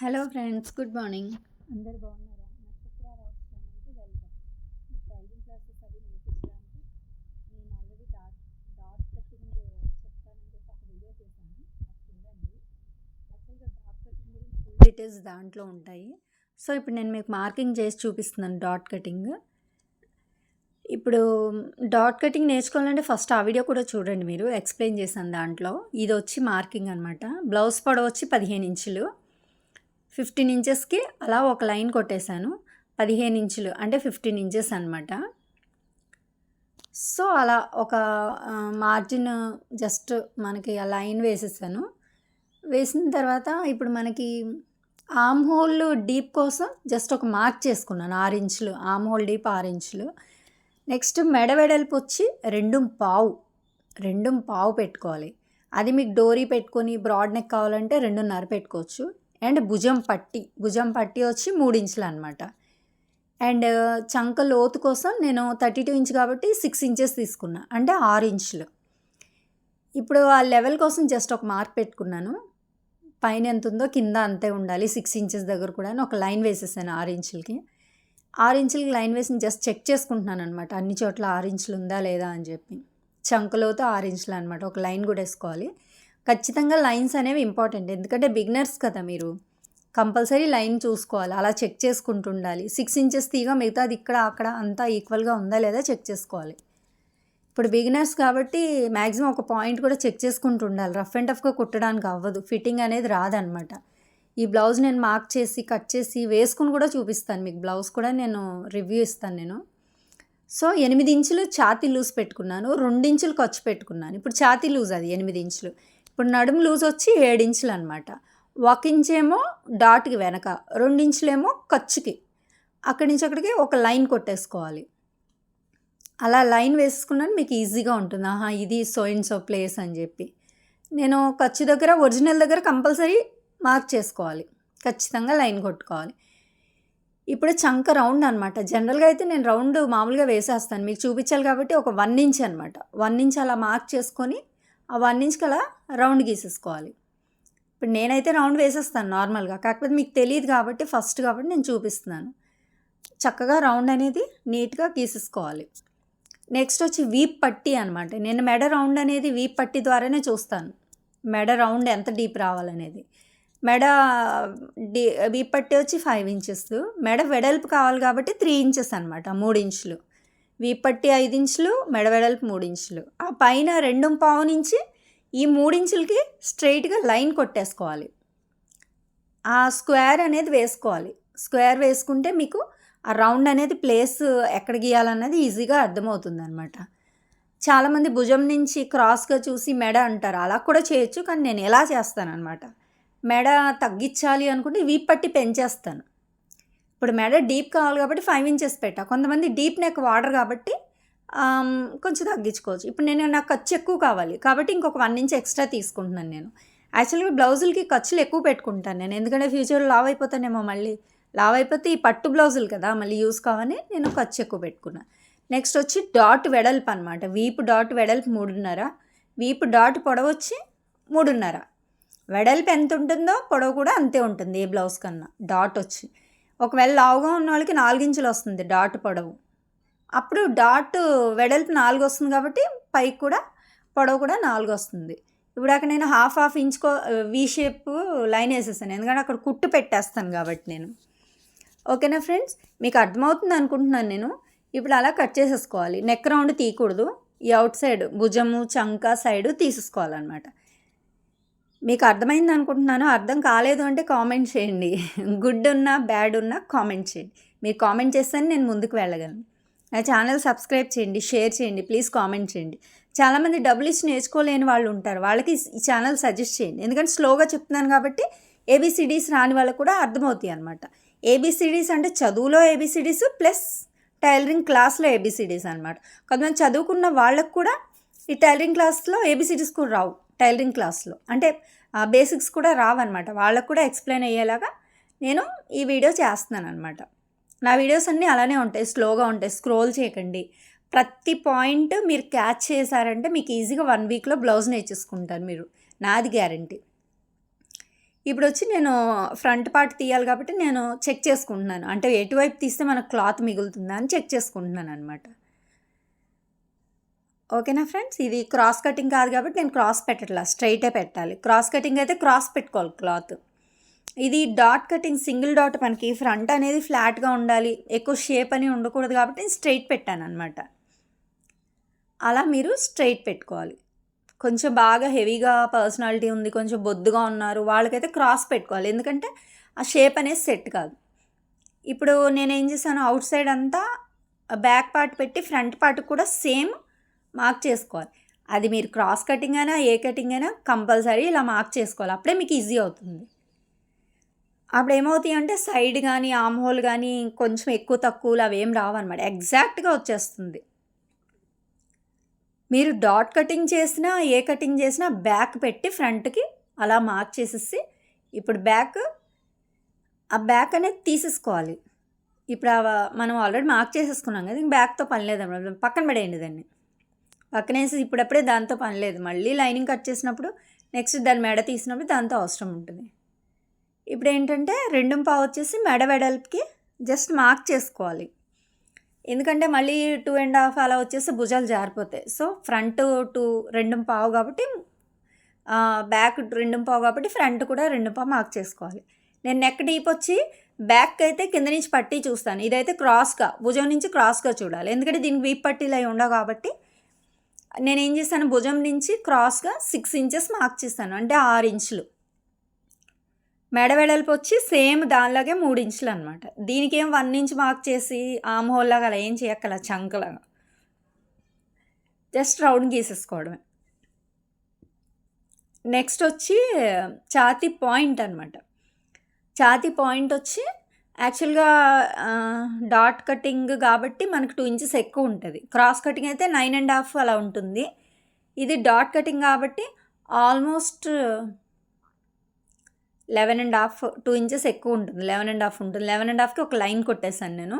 Hello friends good morning. అందరు బాగున్నారా? నక్షత్ర రావు ఛానల్కి వెల్కమ్. ఈ డ్రైవింగ్ క్లాసెస్ అవి నేర్పించడానికి నేను ఆల్రెడీ డాట్ డాట్ కటింగ్ చెప్తానని చెప్పి ఒక వీడియో చేశాను. అది చూడండి. యాక్చువల్గా డాట్ కటింగ్ గురించి ఫుల్ డీటెయిల్స్ దాంట్లో ఉంటాయి. సో ఇప్పుడు నేను మీకు మార్కింగ్ చేసి చూపిస్తున్నాను డాట్ కటింగ్. ఇప్పుడు డాట్ కటింగ్ నేర్చుకోవాలంటే ఫస్ట్ ఆ వీడియో కూడా చూడండి మీరు. ఎక్స్ప్లెయిన్ చేశాను దాంట్లో. ఇది వచ్చి మార్కింగ్ అనమాట బ్లౌజ్ పొడవు వచ్చి పదిహేను ఇంచులు. ఫిఫ్టీన్ ఇంచెస్కి అలా ఒక లైన్ కొట్టేశాను. పదిహేను ఇంచులు అంటే ఫిఫ్టీన్ ఇంచెస్ అనమాట సో అలా ఒక మార్జిన్ జస్ట్ మనకి ఆ లైన్ వేసేసాను. వేసిన తర్వాత ఇప్పుడు మనకి ఆమ్ హోల్ డీప్ కోసం జస్ట్ ఒక మార్క్ చేసుకున్నాను ఆరు ఇంచులు ఆమ్ హోల్ డీప్ ఆరు ఇంచులు. నెక్స్ట్ మెడ వెడల్పు వచ్చి రెండు పావు రెండు పావు పెట్టుకోవాలి. అది మీకు డోరీ పెట్టుకొని బ్రాడ్ నెక్ కావాలంటే రెండున్నర పెట్టుకోవచ్చు. అండ్ భుజం పట్టి భుజం పట్టి వచ్చి మూడు ఇంచులు అనమాట అండ్ చంక లోతు కోసం నేను థర్టీ టూ ఇంచ్ కాబట్టి సిక్స్ ఇంచెస్ తీసుకున్నా అంటే ఆరు ఇంచులు. ఇప్పుడు ఆ లెవెల్ కోసం జస్ట్ ఒక మార్క్ పెట్టుకున్నాను. పైన ఎంత ఉందో కింద అంతే ఉండాలి సిక్స్ ఇంచెస్ దగ్గర కూడా ఒక లైన్ వేసేసాను ఆరు ఇంచులకి. ఆరు ఇంచులకి లైన్ వేసి జస్ట్ చెక్ చేసుకుంటున్నాను అనమాట అన్ని చోట్ల ఆరు ఇంచులు ఉందా లేదా అని చెప్పి. చంకలోతో ఆరు ఇంచులు అనమాట ఒక లైన్ కూడా వేసుకోవాలి. ఖచ్చితంగా లైన్స్ అనేవి ఇంపార్టెంట్. ఎందుకంటే బిగినర్స్ కదా మీరు. కంపల్సరీ లైన్ చూసుకోవాలి. అలా చెక్ చేసుకుంటూ ఉండాలి సిక్స్ ఇంచెస్ తీగా మిగతాది ఇక్కడ అక్కడ అంతా ఈక్వల్గా ఉందా లేదా చెక్ చేసుకోవాలి. ఇప్పుడు బిగినర్స్ కాబట్టి మ్యాక్సిమం ఒక పాయింట్ కూడా చెక్ చేసుకుంటూ ఉండాలి రఫ్ అండ్ టఫ్గా కుట్టడానికి అవ్వదు. ఫిట్టింగ్ అనేది రాదనమాట. ఈ బ్లౌజ్ నేను మార్క్ చేసి కట్ చేసి వేసుకుని కూడా చూపిస్తాను మీకు. బ్లౌజ్ కూడా నేను రివ్యూ ఇస్తాను నేను. సో ఎనిమిది ఇంచులు ఛాతీ లూజ్ పెట్టుకున్నాను. రెండు ఇంచులు ఖర్చు పెట్టుకున్నాను. ఇప్పుడు ఛాతీ లూజ్ అది ఎనిమిది ఇంచులు. ఇప్పుడు నడుము లూజ్ వచ్చి ఇంచులు అనమాట ఒక ఇంచేమో డాట్కి వెనక ఇంచులేమో ఖర్చుకి. అక్కడి నుంచి అక్కడికి ఒక లైన్ కొట్టేసుకోవాలి. అలా లైన్ వేసుకున్నాను మీకు ఈజీగా ఉంటుంది. ఆహా ఇది సో ఇన్ సో ప్లేస్ అని చెప్పి. నేను ఖర్చు దగ్గర ఒరిజినల్ దగ్గర కంపల్సరీ మార్క్ చేసుకోవాలి. ఖచ్చితంగా లైన్ కొట్టుకోవాలి. ఇప్పుడు చంక రౌండ్ అనమాట జనరల్గా అయితే నేను రౌండ్ మామూలుగా వేసేస్తాను. మీకు చూపించాలి కాబట్టి ఒక వన్ ఇంచ్ అనమాట వన్ ఇంచ్ అలా మార్క్ చేసుకొని వన్ ఇంచ్కి అలా రౌండ్ గీసేసుకోవాలి. ఇప్పుడు నేనైతే రౌండ్ వేసేస్తాను నార్మల్గా. కాకపోతే మీకు తెలియదు కాబట్టి ఫస్ట్ కాబట్టి నేను చూపిస్తున్నాను. చక్కగా రౌండ్ అనేది నీట్గా గీసేసుకోవాలి. నెక్స్ట్ వచ్చి వీప్ పట్టి అనమాట నేను మెడ రౌండ్ అనేది వీప్ పట్టి ద్వారానే చూస్తాను. మెడ రౌండ్ ఎంత డీప్ రావాలనేది. మెడ డీ వీప్ పట్టి వచ్చి ఫైవ్ ఇంచెస్. మెడ వెడల్పు కావాలి కాబట్టి త్రీ ఇంచెస్ అనమాట మూడు ఇంచులు. వీపట్టి ఐదు ఇంచులు మెడ వెడల్పు ఆ పైన రెండు పావు నుంచి ఈ మూడించులకి స్ట్రైట్గా లైన్ కొట్టేసుకోవాలి. ఆ స్క్వేర్ అనేది వేసుకోవాలి. స్క్వేర్ వేసుకుంటే మీకు ఆ రౌండ్ అనేది ప్లేస్ ఎక్కడ గీయాలన్నది ఈజీగా అర్థమవుతుంది అనమాట చాలామంది భుజం నుంచి క్రాస్గా చూసి మెడ అంటారు. అలా కూడా చేయొచ్చు కానీ నేను ఎలా చేస్తానన్నమాట? మెడ తగ్గించాలి అనుకుంటే వీపట్టి పట్టి పెంచేస్తాను. ఇప్పుడు మెడ డీప్ కావాలి కాబట్టి ఫైవ్ ఇంచెస్ పెట్టా. కొంతమంది డీప్ నెక్ వాడరు కాబట్టి కొంచెం తగ్గించుకోవచ్చు. ఇప్పుడు నేను నాకు ఖర్చు ఎక్కువ కావాలి కాబట్టి ఇంకొక వన్ ఇంచ్ ఎక్స్ట్రా తీసుకుంటున్నాను నేను. యాక్చువల్గా బ్లౌజులకి ఖర్చులు ఎక్కువ పెట్టుకుంటాను నేను. ఎందుకంటే ఫ్యూచర్లో లావ్ అయిపోతానేమో మళ్ళీ. లావ్ అయిపోతే ఈ పట్టు బ్లౌజులు కదా మళ్ళీ యూస్ కావని నేను ఖర్చు ఎక్కువ పెట్టుకున్నాను నెక్స్ట్ వచ్చి డాట్ వెడల్పు అనమాట వీపు డాట్ వెడల్పు మూడున్నర వీపు డాట్ పొడవు వచ్చి మూడున్నర. వెడల్పు ఎంత ఉంటుందో పొడవు కూడా అంతే ఉంటుంది ఏ బ్లౌజ్ కన్నా. డాట్ వచ్చి ఒకవేళ లావుగా ఉన్న వాళ్ళకి నాలుగించులు వస్తుంది డాట్ పొడవు. అప్పుడు డాట్ వెడల్పు నాలుగు వస్తుంది కాబట్టి పైకి కూడా పొడవు కూడా నాలుగు వస్తుంది. ఇప్పుడు అక్కడ నేను హాఫ్ హాఫ్ ఇంచుకో వీ షేప్ లైన్ వేసేసాను. ఎందుకంటే అక్కడ కుట్టు పెట్టేస్తాను కాబట్టి నేను. ఓకేనా ఫ్రెండ్స్? మీకు అర్థమవుతుంది అనుకుంటున్నాను నేను. ఇప్పుడు అలా కట్ చేసేసుకోవాలి. నెక్ రౌండ్ తీయకూడదు. ఈ అవుట్ సైడ్ భుజము చంక సైడు తీసేసుకోవాలన్నమాట. మీకు అర్థమైంది అనుకుంటున్నాను. అర్థం కాలేదు అంటే కామెంట్ చేయండి. గుడ్ ఉన్నా బ్యాడ్ ఉన్నా కామెంట్ చేయండి. మీరు కామెంట్ చేస్తే నేను ముందుకు వెళ్ళగలను. నా ఛానల్ సబ్స్క్రైబ్ చేయండి షేర్ చేయండి ప్లీజ్ కామెంట్ చేయండి. చాలామంది డబ్బులు ఇచ్చి నేర్చుకోలేని వాళ్ళు ఉంటారు. వాళ్ళకి ఈ ఛానల్ సజెస్ట్ చేయండి. ఎందుకంటే స్లోగా చెప్తున్నాను కాబట్టి ఏబిసిడీస్ రాని వాళ్ళకు కూడా అర్థమవుతాయి అనమాట ఏబిసిడీస్ అంటే చదువులో ఏబిసిడీస్ ప్లస్ టైలరింగ్ క్లాస్లో ఏబిసిడీస్ అనమాట కొంతమంది చదువుకున్న వాళ్ళకు కూడా ఈ టైలరింగ్ క్లాస్లో ఏబిసిడీస్ కూడా రావు. టైలరింగ్ క్లాస్లో. అంటే బేసిక్స్ కూడా రావన్నమాట. వాళ్ళకు కూడా ఎక్స్ప్లెయిన్ అయ్యేలాగా నేను ఈ వీడియో చేస్తున్నాను అనమాట నా వీడియోస్ అన్నీ అలానే ఉంటాయి. స్లోగా ఉంటాయి. స్క్రోల్ చేయకండి. ప్రతి పాయింట్ మీరు క్యాచ్ చేశారంటే మీకు ఈజీగా వన్ వీక్లో బ్లౌజ్ నేర్చేసుకుంటారు మీరు. నాది గ్యారంటీ. ఇప్పుడు వచ్చి నేను ఫ్రంట్ పార్ట్ తీయాలి కాబట్టి నేను చెక్ చేసుకుంటున్నాను. అంటే ఎటువైపు తీస్తే మనకు క్లాత్ మిగులుతుందా అని చెక్ చేసుకుంటున్నాను అనమాట ఓకేనా ఫ్రెండ్స్? ఇది క్రాస్ కటింగ్ కాదు కాబట్టి నేను క్రాస్ పెట్టట్లా స్ట్రైటే పెట్టాలి. క్రాస్ కటింగ్ అయితే క్రాస్ పెట్టుకోవాలి క్లాత్. ఇది డాట్ కటింగ్ సింగిల్ డాట్ మనకి ఫ్రంట్ అనేది ఫ్లాట్గా ఉండాలి. ఎక్కువ షేప్ అని ఉండకూడదు కాబట్టి నేను స్ట్రైట్ పెట్టాను అనమాట అలా మీరు స్ట్రైట్ పెట్టుకోవాలి. కొంచెం బాగా హెవీగా పర్సనాలిటీ ఉంది కొంచెం బొద్దుగా ఉన్నారు వాళ్ళకైతే క్రాస్ పెట్టుకోవాలి. ఎందుకంటే ఆ షేప్ అనేది సెట్ కాదు. ఇప్పుడు నేను ఏం చేశాను అవుట్ సైడ్ అంతా బ్యాక్ పార్ట్ పెట్టి ఫ్రంట్ పార్ట్ కూడా సేమ్ మార్క్ చేసుకోవాలి. అది మీరు క్రాస్ కటింగ్ అయినా ఏ కటింగ్ అయినా కంపల్సరీ ఇలా మార్క్ చేసుకోవాలి. అప్పుడే మీకు ఈజీ అవుతుంది. అప్పుడు ఏమవుతాయి అంటే సైడ్ కానీ ఆమ్ హోల్ కానీ కొంచెం ఎక్కువ తక్కువలు అవి ఏం రావన్నమాట ఎగ్జాక్ట్గా వచ్చేస్తుంది. మీరు డాట్ కటింగ్ చేసినా ఏ కటింగ్ చేసినా బ్యాక్ పెట్టి ఫ్రంట్కి అలా మార్క్ చేసేసి ఇప్పుడు బ్యాక్ ఆ బ్యాక్ అనేది తీసేసుకోవాలి. ఇప్పుడు మనం ఆల్రెడీ మార్క్ చేసేసుకున్నాం కదా ఇంక బ్యాక్తో పని లేదన్నమాట పక్కన పడేయండి దాన్ని. పక్కనేసి ఇప్పుడప్పుడే దాంతో పని లేదు. మళ్ళీ లైనింగ్ కట్ చేసినప్పుడు నెక్స్ట్ దాని మెడ తీసినప్పుడు దాంతో అవసరం ఉంటుంది. ఇప్పుడు ఏంటంటే రెండు పావు వచ్చేసి మెడ వెడల్పుకి జస్ట్ మార్క్ చేసుకోవాలి. ఎందుకంటే మళ్ళీ టూ అండ్ హాఫ్ అలా వచ్చేసి భుజాలు జారిపోతాయి. సో ఫ్రంట్ టూ రెండు పావు కాబట్టి బ్యాక్ రెండు పావు కాబట్టి ఫ్రంట్ కూడా రెండు పావు మార్క్ చేసుకోవాలి. నేను నెక్ డీప్ వచ్చి బ్యాక్ అయితే కింద నుంచి పట్టి చూస్తాను. ఇదైతే క్రాస్గా భుజం నుంచి క్రాస్గా చూడాలి. ఎందుకంటే దీనికి వీప్ పట్టీలు అవి ఉండవు కాబట్టి నేను ఏం చేస్తాను భుజం నుంచి క్రాస్గా సిక్స్ ఇంచెస్ మార్క్ చేస్తాను అంటే ఆరు ఇంచులు. మెడ వెడల్పు వచ్చి సేమ్ దానిలాగే మూడు ఇంచులు అనమాట దీనికి ఏం వన్ ఇంచ్ మార్క్ చేసి ఆమ్ హోల్లాగా అలా ఏం చేయక్కల చంకలాగా. జస్ట్ రౌండ్ గీసేసుకోవడమే. నెక్స్ట్ వచ్చి ఛాతీ పాయింట్ అనమాట ఛాతీ పాయింట్ వచ్చి యాక్చువల్గా డాట్ కటింగ్ కాబట్టి మనకు టూ ఇంచెస్ ఎక్కువ ఉంటుంది. క్రాస్ కటింగ్ అయితే నైన్ అండ్ హాఫ్ అలా ఉంటుంది. ఇది డాట్ కటింగ్ కాబట్టి almost eleven and half two inches ఎక్కువ ఉంటుంది. లెవెన్ అండ్ హాఫ్ ఉంటుంది. లెవెన్ అండ్ హాఫ్కి ఒక లైన్ కొట్టేశాను నేను.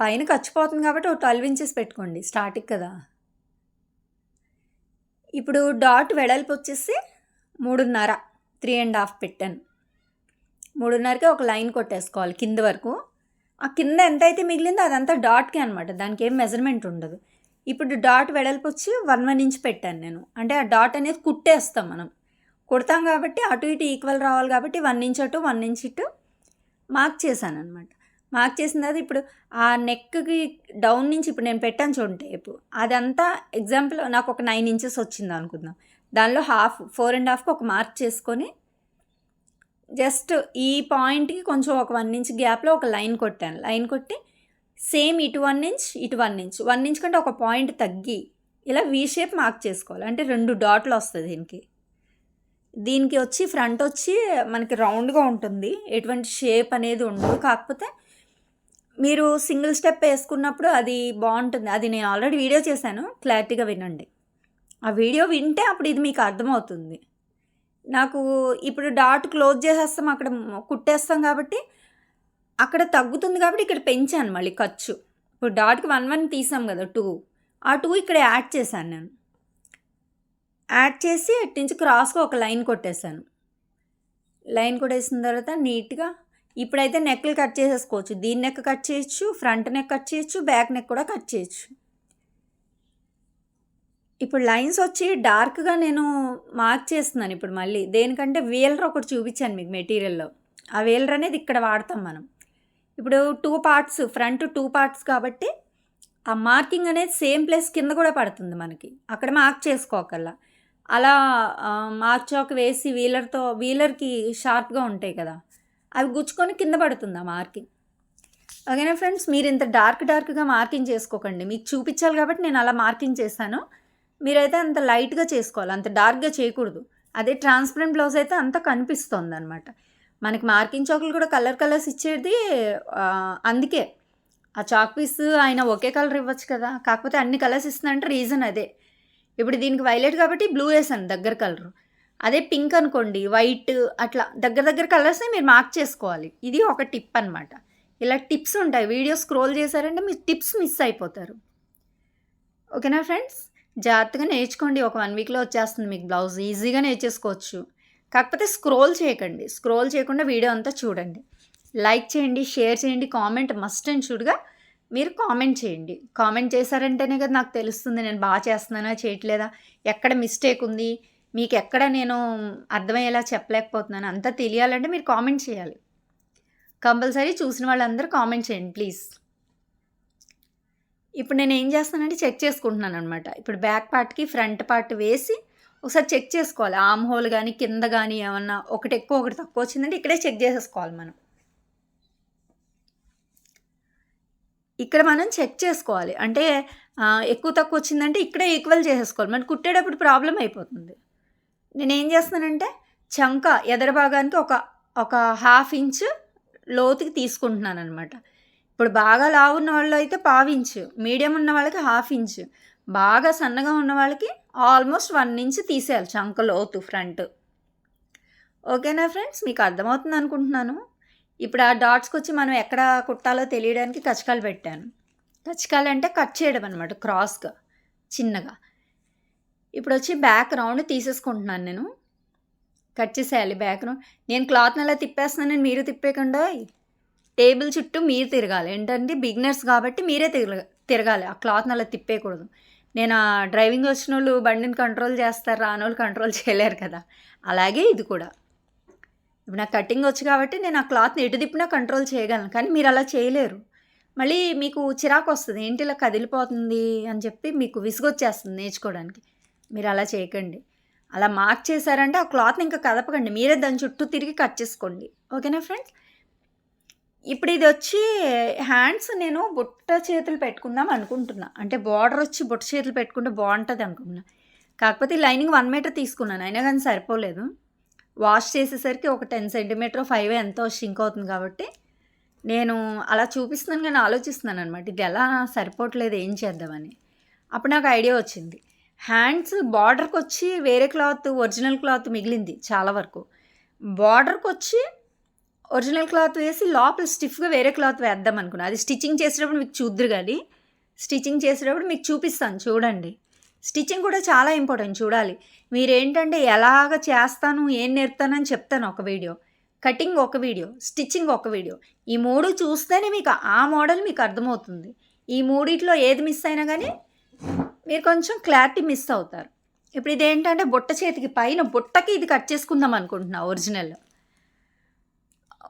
పైన ఖర్చుపోతుంది కాబట్టి ఒక ట్వెల్వ్ ఇంచెస్ పెట్టుకోండి. స్టార్టింగ్ కదా. ఇప్పుడు డాట్ వెడల్పు వచ్చేసి మూడున్నర త్రీ అండ్ హాఫ్ పెట్టాను. మూడున్నరకి ఒక లైన్ కొట్టేసుకోవాలి కింద వరకు. ఆ కింద ఎంత అయితే మిగిలిందో అదంతా డాట్కే అనమాట దానికి ఏం మెజర్మెంట్ ఉండదు. ఇప్పుడు డాట్ వెడల్పు వచ్చి వన్ వన్ ఇంచ్ పెట్టాను నేను. అంటే ఆ డాట్ అనేది కుట్టేస్తాం మనం. కుడతాం కాబట్టి అటు ఇటు ఈక్వల్ రావాలి కాబట్టి వన్ ఇంచ్ అటు వన్ ఇంచ్ ఇటు మార్క్ చేశాను అనమాట మార్క్ చేసిన తర్వాత ఇప్పుడు ఆ నెక్కి డౌన్ నుంచి ఇప్పుడు నేను పెట్టాను చూడండి టేపు. అదంతా ఎగ్జాంపుల్ నాకు ఒక నైన్ ఇంచెస్ వచ్చింది అనుకుందాం. దానిలో హాఫ్ ఫోర్ అండ్ హాఫ్కి ఒక మార్క్ చేసుకొని జస్ట్ ఈ పాయింట్కి కొంచెం ఒక వన్ ఇంచ్ గ్యాప్లో ఒక లైన్ కొట్టాను. లైన్ కొట్టి సేమ్ ఇటు వన్ ఇంచ్ ఇటు వన్ ఇంచ్. వన్ ఇంచ్ కంటే ఒక పాయింట్ తగ్గి ఇలా వీ షేప్ మార్క్ చేసుకోవాలి. అంటే రెండు డాట్లు వస్తుంది దీనికి. దీనికి వచ్చి ఫ్రంట్ వచ్చి మనకి రౌండ్గా ఉంటుంది. ఎటువంటి షేప్ అనేది ఉండదు. కాకపోతే మీరు సింగిల్ స్టెప్ వేసుకున్నప్పుడు అది బాగుంటుంది. అది నేను ఆల్రెడీ వీడియో చేశాను. క్లారిటీగా వినండి. ఆ వీడియో వింటే అప్పుడు ఇది మీకు అర్థమవుతుంది. నాకు ఇప్పుడు డాట్ క్లోజ్ చేసేస్తాం అక్కడ కుట్టేస్తాం కాబట్టి అక్కడ తగ్గుతుంది కాబట్టి ఇక్కడ పెంచాను మళ్ళీ ఖర్చు. ఇప్పుడు డాట్కి వన్ వన్ తీసాం కదా టూ. ఆ టూ ఇక్కడ యాడ్ చేశాను నేను. యాడ్ చేసి అటు నుంచి క్రాస్గా ఒక లైన్ కొట్టేశాను. లైన్ కొట్టేసిన తర్వాత నీట్గా ఇప్పుడైతే నెక్లు కట్ చేసేసుకోవచ్చు. దీని నెక్ కట్ చేయొచ్చు ఫ్రంట్ నెక్ కట్ చేయొచ్చు బ్యాక్ నెక్ కూడా కట్ చేయొచ్చు. ఇప్పుడు లైన్స్ వచ్చి డార్క్గా నేను మార్క్ చేస్తున్నాను ఇప్పుడు మళ్ళీ. దేనికంటే వేలర్ ఒకటి చూపించాను మీకు మెటీరియల్లో. ఆ వేలర్ అనేది ఇక్కడ వాడతాం మనం. ఇప్పుడు two parts front two parts కాబట్టి ఆ మార్కింగ్ అనేది సేమ్ ప్లేస్ కింద కూడా పడుతుంది మనకి. అక్కడ మార్క్ చేసుకోకల్లా. అలా మార్క్ చాక్ వేసి వీలర్తో వీలర్కి షార్ప్గా ఉంటాయి కదా. అవి గుచ్చుకొని కింద పడుతుంది ఆ మార్కింగ్. ఓకేనా ఫ్రెండ్స్? మీరు ఇంత డార్క్ డార్క్గా మార్కింగ్ చేసుకోకండి. మీకు చూపించాలి కాబట్టి నేను అలా మార్కింగ్ చేశాను. మీరైతే అంత లైట్గా చేసుకోవాలి అంత డార్క్గా చేయకూడదు. అదే ట్రాన్స్పరెంట్ బ్లౌజ్ అయితే అంత కనిపిస్తుంది అనమాట మనకి మార్కింగ్ చాకులు కూడా కలర్ కలర్స్ ఇచ్చేది అందుకే. ఆ చాక్ పీస్ ఆయన ఒకే కలర్ ఇవ్వచ్చు కదా. కాకపోతే అన్ని కలర్స్ ఇస్తుందంటే రీజన్ అదే. ఇప్పుడు దీనికి వైలెట్ కాబట్టి బ్లూ వేసాను దగ్గర కలర్. అదే పింక్ అనుకోండి వైట్ అట్లా దగ్గర దగ్గర కలర్స్ని మీరు మార్క్ చేసుకోవాలి. ఇది ఒక టిప్ అనమాట ఇలా టిప్స్ ఉంటాయి. వీడియో స్క్రోల్ చేశారంటే మీరు టిప్స్ మిస్ అయిపోతారు. ఓకేనా ఫ్రెండ్స్? జాగ్రత్తగా నేర్చుకోండి. ఒక వన్ వీక్లో వచ్చేస్తుంది మీకు బ్లౌజ్. ఈజీగా నేర్చేసుకోవచ్చు. కాకపోతే స్క్రోల్ చేయకండి. స్క్రోల్ చేయకుండా వీడియో అంతా చూడండి. లైక్ చేయండి షేర్ చేయండి కామెంట్ మస్ట్ అండ్ షుడ్గా మీరు కామెంట్ చేయండి. కామెంట్ చేశారంటేనే కదా నాకు తెలుస్తుంది నేను బాగా చేస్తున్నానా చేయట్లేదా? ఎక్కడ మిస్టేక్ ఉంది? మీకు ఎక్కడ నేను అర్థమయ్యేలా చెప్పలేకపోతున్నాను? అంతా తెలియాలంటే మీరు కామెంట్ చేయాలి. కంపల్సరీ చూసిన వాళ్ళందరూ కామెంట్ చేయండి ప్లీజ్. ఇప్పుడు నేను ఏం చేస్తానంటే చెక్ చేసుకుంటున్నాను అనమాట ఇప్పుడు బ్యాక్ పార్ట్కి ఫ్రంట్ పార్ట్ వేసి ఒకసారి చెక్ చేసుకోవాలి. ఆమ్ హోల్ కానీ కింద కానీ ఏమన్నా ఒకటి ఎక్కువ ఒకటి తక్కువ వచ్చిందంటే ఇక్కడే చెక్ చేసేసుకోవాలి మనం. ఇక్కడ మనం చెక్ చేసుకోవాలి. అంటే ఎక్కువ తక్కువ వచ్చిందంటే ఇక్కడే ఈక్వల్ చేసేసుకోవాలి. మనం కుట్టేటప్పుడు ప్రాబ్లం అయిపోతుంది. నేను ఏం చేస్తున్నానంటే చంక ఎదర భాగానికి ఒక ఒక హాఫ్ ఇంచ్ లోతుకి తీసుకుంటున్నాను అనమాట ఇప్పుడు బాగా లావు ఉన్న వాళ్ళు అయితే ఇంచు మీడియం ఉన్న వాళ్ళకి హాఫ్ ఇంచ్. బాగా సన్నగా ఉన్న వాళ్ళకి ఆల్మోస్ట్ వన్ ఇంచ్ తీసేయాలి చంక లోతు ఫ్రంట్. ఓకేనా ఫ్రెండ్స్? మీకు అర్థమవుతుంది అనుకుంటున్నాను. ఇప్పుడు ఆ డాట్స్కి వచ్చి మనం ఎక్కడ కుట్టాలో తెలియడానికి కచకాలు పెట్టాను. కచకాలు అంటే కట్ చేయడం అనమాట క్రాస్గా చిన్నగా. ఇప్పుడు వచ్చి బ్యాక్ రౌండ్ తీసేసుకుంటున్నాను నేను. కట్ చేసేయాలి బ్యాక్ రౌండ్. నేను క్లాత్ని అలా తిప్పేస్తున్నానని మీరు తిప్పేయకుండా. టేబుల్ చుట్టూ మీరు తిరగాలి. ఏంటంటే బిగినర్స్ కాబట్టి మీరే తిరగ తిరగాలి. ఆ క్లాత్ని అలా తిప్పేయకూడదు. నేను ఆ డ్రైవింగ్ వచ్చిన వాళ్ళు బండిని కంట్రోల్ చేస్తారు రాని వాళ్ళు కంట్రోల్ చేయలేరు కదా. అలాగే ఇది కూడా. ఇప్పుడు నాకు కటింగ్ వచ్చు కాబట్టి నేను ఆ క్లాత్ని ఎటు తిప్పినా కంట్రోల్ చేయగలను. కానీ మీరు అలా చేయలేరు. మళ్ళీ మీకు చిరాకు వస్తుంది. ఏంటి ఇలా కదిలిపోతుంది? అని చెప్పి మీకు విసుగొచ్చేస్తుంది నేర్చుకోవడానికి. మీరు అలా చేయకండి. అలా మార్క్ చేశారంటే ఆ క్లాత్ని ఇంకా కదపకండి. మీరే దాని చుట్టూ తిరిగి కట్ చేసుకోండి. ఓకేనా ఫ్రెండ్స్? ఇప్పుడు ఇది వచ్చి హ్యాండ్స్ నేను బుట్ట చేతులు పెట్టుకుందాం అనుకుంటున్నా. అంటే బార్డర్ వచ్చి బుట్ట చేతులు పెట్టుకుంటే బాగుంటుంది అనుకున్నా కాకపోతే ఈ లైనింగ్ వన్ మీటర్ తీసుకున్నాను. అయినా కానీ సరిపోలేదు. వాష్ చేసేసరికి ఒక టెన్ సెంటీమీటర్ ఫైవ్ ఎంతో షింక్ అవుతుంది కాబట్టి నేను అలా చూపిస్తున్నాను కానీ ఆలోచిస్తున్నాను అనమాట ఇది ఎలా సరిపోవట్లేదు ఏం చేద్దామని. అప్పుడు నాకు ఐడియా వచ్చింది. హ్యాండ్స్ బార్డర్కి వచ్చి వేరే క్లాత్ ఒరిజినల్ క్లాత్ మిగిలింది చాలా వరకు. బార్డర్కి వచ్చి ఒరిజినల్ క్లాత్ వేసి లోపల స్టిఫ్గా వేరే క్లాత్ వేద్దాం అనుకున్నా. అది స్టిచ్చింగ్ చేసేటప్పుడు మీకు చూద్దరు కానీ స్టిచ్చింగ్ చేసేటప్పుడు మీకు చూపిస్తాను చూడండి. స్టిచ్చింగ్ కూడా చాలా ఇంపార్టెంట్ చూడాలి. మీరేంటంటే ఎలాగ చేస్తాను ఏం నేర్పుతానని చెప్తాను ఒక వీడియో. కటింగ్ ఒక వీడియో స్టిచ్చింగ్ ఒక వీడియో. ఈ మూడు చూస్తేనే మీకు ఆ మోడల్ మీకు అర్థమవుతుంది. ఈ మూడిట్లో ఏది మిస్ అయినా కానీ మీరు కొంచెం క్లారిటీ మిస్ అవుతారు. ఇప్పుడు ఇదేంటంటే బుట్ట చేతికి పైన బుట్టకి ఇది కట్ చేసుకుందాం అనుకుంటున్నా ఒరిజినల్.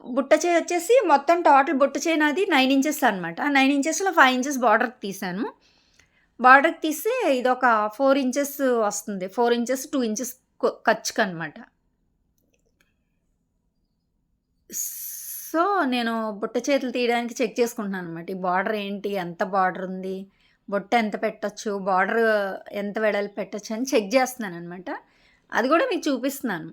బుట్ట చేయి వచ్చేసి మొత్తం టోటల్ బుట్ట చేయి నాది నైన్ ఇంచెస్ అనమాట ఆ నైన్ ఇంచెస్లో ఫైవ్ ఇంచెస్ బార్డర్కి తీసాను. బార్డర్కి తీస్తే ఇది ఒక ఫోర్ ఇంచెస్ వస్తుంది. ఫోర్ ఇంచెస్ టూ ఇంచెస్ ఖర్చుకు అనమాట సో నేను బుట్ట చేతులు తీయడానికి చెక్ చేసుకుంటున్నాను అనమాట ఈ బార్డర్ ఏంటి? ఎంత బార్డర్ ఉంది? బుట్ట ఎంత పెట్టచ్చు? బార్డర్ ఎంత వెడలు పెట్టచ్చు అని చెక్ చేస్తున్నాను అనమాట అది కూడా మీకు చూపిస్తున్నాను.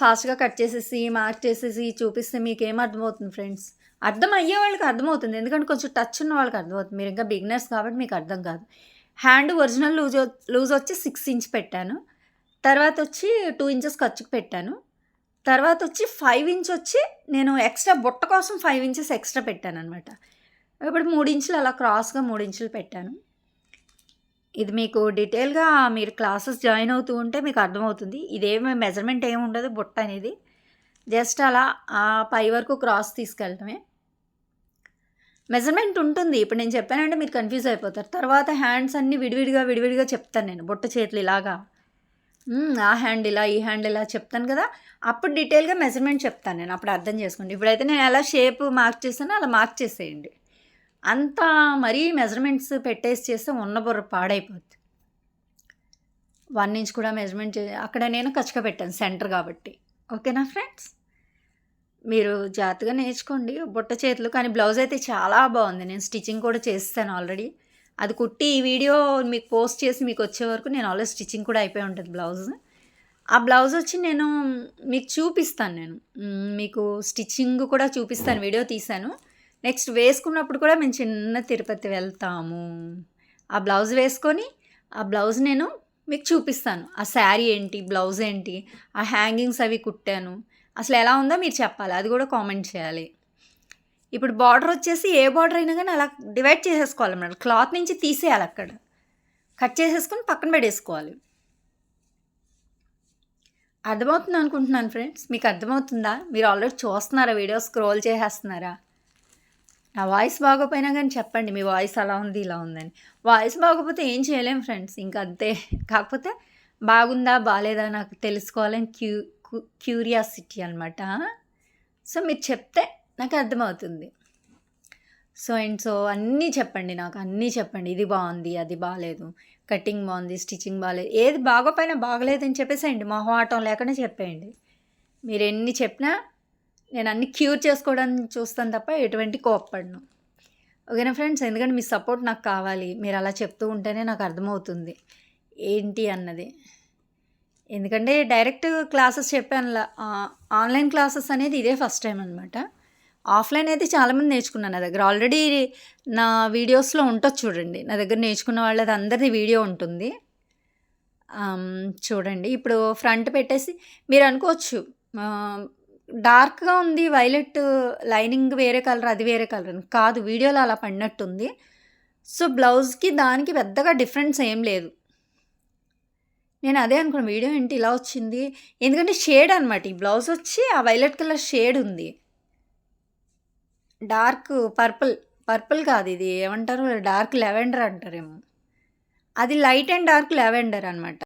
ఫాస్ట్గా కట్ చేసేసి మార్క్ చేసేసి చూపిస్తే మీకు ఏం అర్థమవుతుంది ఫ్రెండ్స్? అర్థం అయ్యే వాళ్ళకి అర్థమవుతుంది. ఎందుకంటే కొంచెం టచ్ ఉన్న వాళ్ళకి అర్థమవుతుంది. మీరు ఇంకా బిగినర్స్ కాబట్టి మీకు అర్థం కాదు. హ్యాండ్ ఒరిజినల్ లూజ్ లూజ్ వచ్చి సిక్స్ ఇంచ్ పెట్టాను. తర్వాత వచ్చి టూ ఇంచెస్ ఖర్చుకు పెట్టాను. తర్వాత వచ్చి ఫైవ్ ఇంచ్ వచ్చి నేను ఎక్స్ట్రా బుట్ట కోసం ఫైవ్ ఇంచెస్ ఎక్స్ట్రా పెట్టాను అనమాట ఇప్పుడు మూడు ఇంచులు అలా క్రాస్గా మూడు ఇంచులు పెట్టాను. ఇది మీకు డీటెయిల్గా మీరు క్లాసెస్ జాయిన్ అవుతూ ఉంటే మీకు అర్థమవుతుంది. ఇదేమి మెజర్మెంట్ ఏమి ఉండదు బుట్ట అనేది. జస్ట్ అలా ఆ పై వరకు క్రాస్ తీసుకెళ్ళటమే. మెజర్మెంట్ ఉంటుంది. ఇప్పుడు నేను చెప్పానంటే మీరు కన్ఫ్యూజ్ అయిపోతారు. తర్వాత హ్యాండ్స్ అన్నీ విడివిడిగా విడివిడిగా చెప్తాను నేను బుట్ట చేతులు ఇలాగా. ఆ హ్యాండ్ ఇలా ఈ హ్యాండ్ ఇలా చెప్తాను కదా. అప్పుడు డీటెయిల్గా మెజర్మెంట్ చెప్తాను నేను అప్పుడు అర్థం చేసుకోండి. ఇప్పుడైతే నేను ఎలా షేప్ మార్క్ చేస్తానో అలా మార్క్ చేసేయండి. అంత మరీ మెజర్మెంట్స్ పెట్టేసి చేస్తే ఉన్న బుర్ర పాడైపోద్ది. వన్ ఇంచ్ కూడా మెజర్మెంట్ చే అక్కడ నేను ఖచ్చితంగా పెట్టాను సెంటర్ కాబట్టి. ఓకేనా ఫ్రెండ్స్? మీరు జాగ్రత్తగా నేర్చుకోండి. బుట్ట చేతులు కానీ బ్లౌజ్ అయితే చాలా బాగుంది. నేను స్టిచ్చింగ్ కూడా చేస్తాను ఆల్రెడీ. అది కుట్టి ఈ వీడియో మీకు పోస్ట్ చేసి మీకు వచ్చే వరకు నేను ఆల్రెడీ స్టిచ్చింగ్ కూడా అయిపోయి ఉంటుంది బ్లౌజ్. ఆ బ్లౌజ్ వచ్చి నేను మీకు చూపిస్తాను నేను. మీకు స్టిచ్చింగ్ కూడా చూపిస్తాను. వీడియో తీశాను. నెక్స్ట్ వేసుకున్నప్పుడు కూడా మేము చిన్న తిరుపతి వెళ్తాము. ఆ బ్లౌజ్ వేసుకొని ఆ బ్లౌజ్ నేను మీకు చూపిస్తాను. ఆ శారీ ఏంటి బ్లౌజ్ ఏంటి ఆ హ్యాంగింగ్స్ అవి కుట్టాను. అసలు ఎలా ఉందో మీరు చెప్పాలి. అది కూడా కామెంట్ చేయాలి. ఇప్పుడు బార్డర్ వచ్చేసి ఏ బార్డర్ అయినా కానీ అలా డివైడ్ చేసేసుకోవాలి మేడం. క్లాత్ నుంచి తీసేయాలి అక్కడ. కట్ చేసేసుకొని పక్కన పెట్టేసుకోవాలి అర్థమవుతుంది అనుకుంటున్నాను ఫ్రెండ్స్? మీకు అర్థమవుతుందా? మీరు ఆల్రెడీ చూస్తున్నారా వీడియో? స్క్రోల్ చేసేస్తున్నారా? నా వాయిస్ బాగోపోయినా కానీ చెప్పండి మీ వాయిస్ అలా ఉంది ఇలా ఉందని. వాయిస్ బాగోపోతే ఏం చేయలేం ఫ్రెండ్స్ ఇంకా అంతే. కాకపోతే బాగుందా బాగాలేదా నాకు తెలుసుకోవాలని క్యూ క్యూరియాసిటీ అనమాట సో మీరు చెప్తే నాకు అర్థమవుతుంది. సో అండ్ సో అన్నీ చెప్పండి నాకు అన్నీ చెప్పండి. ఇది బాగుంది అది బాగాలేదు కటింగ్ బాగుంది స్టిచ్చింగ్ బాగాలేదు ఏది బాగోపోయినా బాగలేదని చెప్పేసేయండి. మొహమాటం లేకుండా చెప్పేయండి. మీరు ఎన్ని చెప్పినా నేను అన్ని క్యూర్ చేసుకోవడానికి చూస్తాను తప్ప ఎటువంటి కోప్పడను. ఓకేనా ఫ్రెండ్స్? ఎందుకంటే మీ సపోర్ట్ నాకు కావాలి. మీరు అలా చెప్తూ ఉంటేనే నాకు అర్థమవుతుంది. ఏంటి అన్నది. ఎందుకంటే డైరెక్ట్ క్లాసెస్ చెప్పాను ఆన్లైన్ క్లాసెస్ అనేది ఇదే ఫస్ట్ టైం అనమాట ఆఫ్లైన్ అయితే చాలామంది నేర్చుకున్నాను నా దగ్గర. ఆల్రెడీ నా వీడియోస్లో ఉంటుంది చూడండి. నా దగ్గర నేర్చుకున్న వాళ్ళది అందరిది వీడియో ఉంటుంది. చూడండి. ఇప్పుడు ఫ్రంట్ పెట్టేసి మీరు అనుకోవచ్చు డార్క్గా ఉంది వైలెట్ లైనింగ్ వేరే కలర్ అది వేరే కలర్. అని కాదు వీడియోలో అలా పడినట్టుంది. సో బ్లౌజ్కి దానికి పెద్దగా డిఫరెన్స్ ఏం లేదు. నేను అదే అనుకున్నాను వీడియో ఏంటి ఇలా వచ్చింది? ఎందుకంటే షేడ్ అనమాట ఈ బ్లౌజ్ వచ్చి ఆ వైలెట్ కలర్ షేడ్ ఉంది. డార్క్ పర్పుల్ పర్పుల్ కాదు ఇది. ఏమంటారు? డార్క్ లెవెండర్ అంటారేమో. అది లైట్ అండ్ డార్క్ లెవెండర్ అనమాట